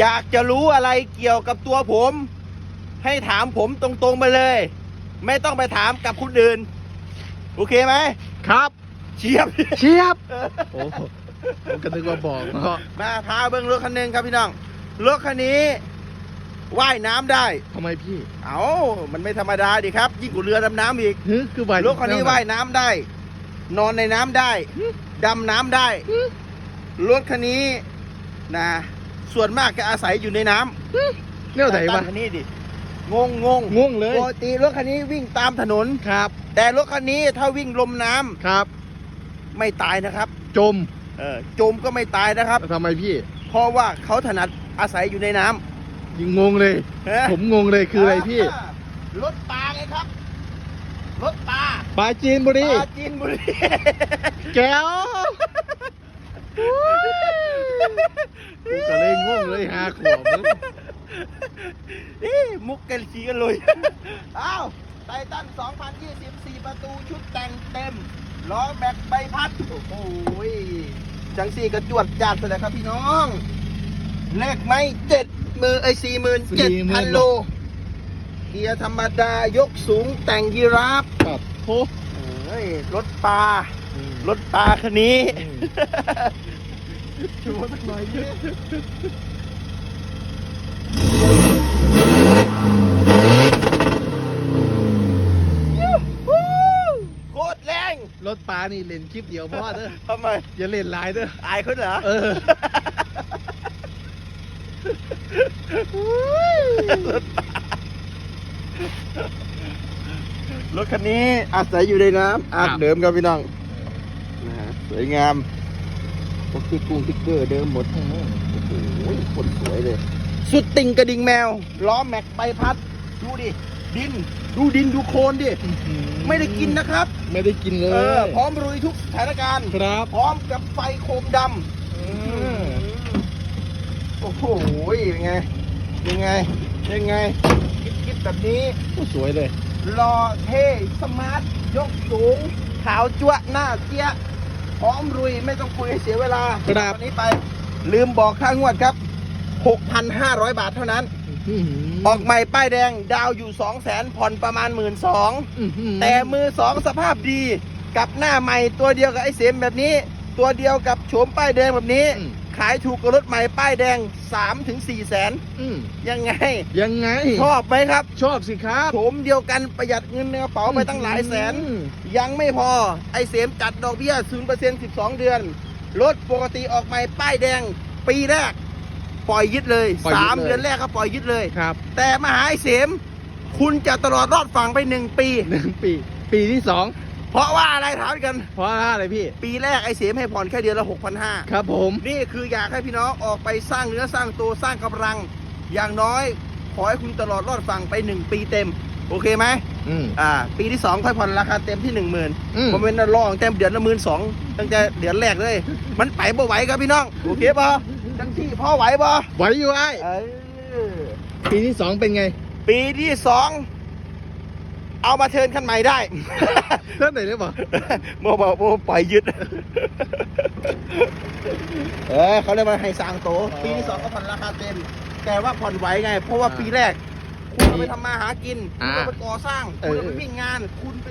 อยากจะรู้อะไรเกี่ยวกับตัวผม ให้ถามผมตรงๆไปเลย ไม่ต้องไปถามกับคนอื่น โอเคไหมครับ เชียบ เชียบ โอ้โหผมก็นึกว่าบอกเนาะมาพาเบิ้งรถคันหนึ่งครับพี่น้อง รถคันนี้ว่ายน้ำได้ ทำไมพี่เอามันไม่ธรรมดาดิครับ ยิ่งกว่าเรือดำน้ำอีก ฮึคือใบรถคันนี้ว่ายน้ำได้ นอนในน้ำได้ ดำน้ำได้ รถคันนี้นะ ส่วนมากจะอาศัยอยู่ในน้ำเนี่ยไหนตวะคันนี้ดิงงงงงงเลยปกติรถคันนี้วิ่งตามถนนครับ แต่รถคันนี้ถ้าวิ่งลมน้ำครับ ไม่ตายนะครับ จมเออจมก็ไม่ตายนะครับทำไมพี่ เพเพราะว่าเขาถนัดอาศัยอยู่ในน้ยิงงงเลยำเออผมงงเลยคืออะไรพี่รถปลาไงครับรถปลาปลาจีนบุปรีลาจีนบุรีแก้ว กูก็เลยงงเลยหาขวบมึงนี่มุกกันชีกันเลยอ้าวไททัน2024 ประตูชุดแต่งเต็มล้อแม็กใบพัด โอ้โหยจังสี่กระจวดจัดไปเลยครับพี่น้อง เลขไม่เจ็ดมือไอ้สี่หมื่นเจ็ดพันโล เกียร์ธรรมดายกสูงแต่งยีราฟปัดโพเฮ้ยรถปลารถปลาคันนี้ ชูสักหน่อยดิโคตรแรง รถปลานี่เล่นคลิปเดียวพอเด้อทำไม อย่าเล่นหลายเด้ออายเขาเหรอ เออ รถคันนี้อาศัยอยู่ในน้ำอาบครับเดิมครับพี่น้องนะฮะสวยงาม พวกที่กุ้งติ๊กเกอร์เดิมหมดโอ้โหคนสวยเลย สุดติ่งกระดิ่งแมว ล้อแม็กใบพัด ดูดิ ดิน ดูดินดูโคลนดิ ไม่ได้กินนะครับ ไม่ได้กินเลเอยอพร้อมรุยทุกสถานการณ์ ครับ พร้อมกับไฟโคมดำโอ้โหยังไง ยังไง ยังไงคิดคิดแบบนี้โอ้สวยเลย รอเท่สมาร์ท ยกสูง ขาวจั่วะหน้าเจี๊ยะ พร้อมรุยไม่ต้องคุยให้เสียเวลาครับ วันนี้ไป ลืมบอกค่างวดครับ 6,500 บาทเท่านั้นออกใหม่ป้ายแดงดาวอยู่ 2 0 0 0 0 0ผ่อนประมาณ 1 2ื่นแต่มือสองสภาพดี กับหน้าใหม่ตัวเดียวกับไอ้เสมแบบนี้ ตัวเดียวกับโฉมป้ายแดงแบบนี้ อืม ขายถูกกับรถใหม่ป้ายแดง 3-4ถึง4แสนอืมยังไง ยังไงชอบไหมครับ ชอบสิครับโฉมเดียวกันประหยัดเงินในกระเป๋าไปตั้งหลายแสน อืมยังไม่พอไอ้เสมจัดดอกเบี้ย 0% 12 เดือน รถปกติออกใหม่ป้ายแดง ปีแรก ปล่อยยึดเลยปล่อยยึด3เลยเดือนแรกก็ปล่อยยึดเลย ครับแต่มาหาไอ้เสม คุณจะตลอดรอดฝั่งไป 1 ปี หนึ่งปี ปีที่สอง เพราะว่าอะไรถามกัน เพราะอะไรพี่ ปีแรกไอ้เสมให้ผ่อนแค่เดือนละ6,500ครับผม นี่คืออยากให้พี่น้องออกไปสร้างเนื้อสร้างตัวสร้างกำลัง อย่างน้อย ขอให้คุณตลอดรอดฝั่งไป1ปีเต็ม โอเคไหมอืม อ่า ปีที่2ค่อยผ่อนราคาเต็มที่1 0,000อืม ผมเป็นรองเต็มเดือนละหมื่นสองตั้งแต่เดือนแรกเลย มันไปบ่ไหวครับพี่น้อง โอเคป่ะจังที่พ่อไหวป่ะไหวอยู่ไอ้เออ ปีที่สองเป็นไง ปีที่สอง เอามาเทิร์นคันใหม่ได้ เท่าไหร่ได้ปะโมบอกโมปล่อยยึด เออเขาเรียกว่าให้สร้างโตปีที่สองก็ผ่อนราคาเต็ม แต่ว่าผ่อนไหวไง เพราะว่าปีแรก คุณเอาไปทำมาหากิน คุณเอาไปก่อสร้าง คุณเอาไปวิ่งงาน คุณไป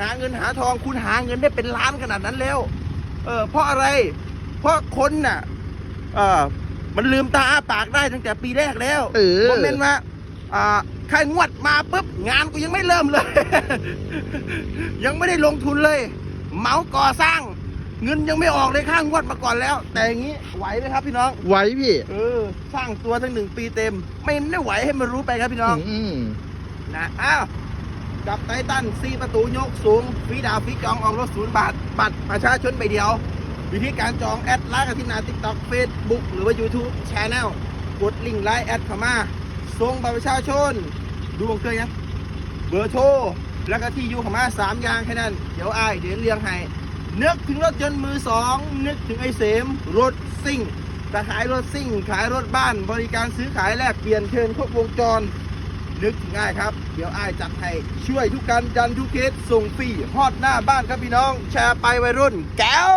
หาเงินหาทอง คุณหาเงินได้เป็นล้านขนาดนั้นแล้ว เออ เพราะอะไร เพราะคนน่ะ เออมันลืมตาอ้าปากได้ตั้งแต่ปีแรกแล้วเออผมเป็นว่าอ่า ค่ายงวดมาปุ๊บงานกูยังไม่เริ่มเลย ยังไม่ได้ลงทุนเลยเหมาก่อสร้าง เงินยังไม่ออกเลยค่างวดมาก่อนแล้ว แต่อย่างนี้ไหวไหมครับพี่น้อง ไหวพี่ เออ สร้างตัวทั้งหนึ่งปีเต็ม ไม่ไม่ไหวให้มันรู้ไปครับพี่น้อง อืมนะอ้าวกับไททันซีประตูยกสูงฟรีดาวฟรีจองออกรถศูนย์บาท บัตรประชาชนใบเดียว วิธีการจองแอดไลน์กับที่หน้าทิกตอกเฟซบุ๊กหรือว่า YouTube Channel กดลิงก์ไลน์แอดเข้า มาส่งบัตรประชาชน ดูวงเกยยังเบอร์โทร แล้วก็ที่อยู่ข้ามาสามอย่างแค่นั้น เดี๋ยวอายเดี๋ยวเรียงให้นึกถึงรถยนต์มือสอง นึกถึงไอ้เสม รถซิ่งจะขายรถซิ่ง ขายรถบ้าน บริการซื้อขายแลกเปลี่ยนเชิญครบวงจร นึกถึงง่ายครับ เดี๋ยวอ้ายจัดให้ช่วยทุกการดันทุกเคสส่งฟรีฮอดหน้าบ้านครับพี่น้อง แชร์ไปวัยรุ่น แก้ว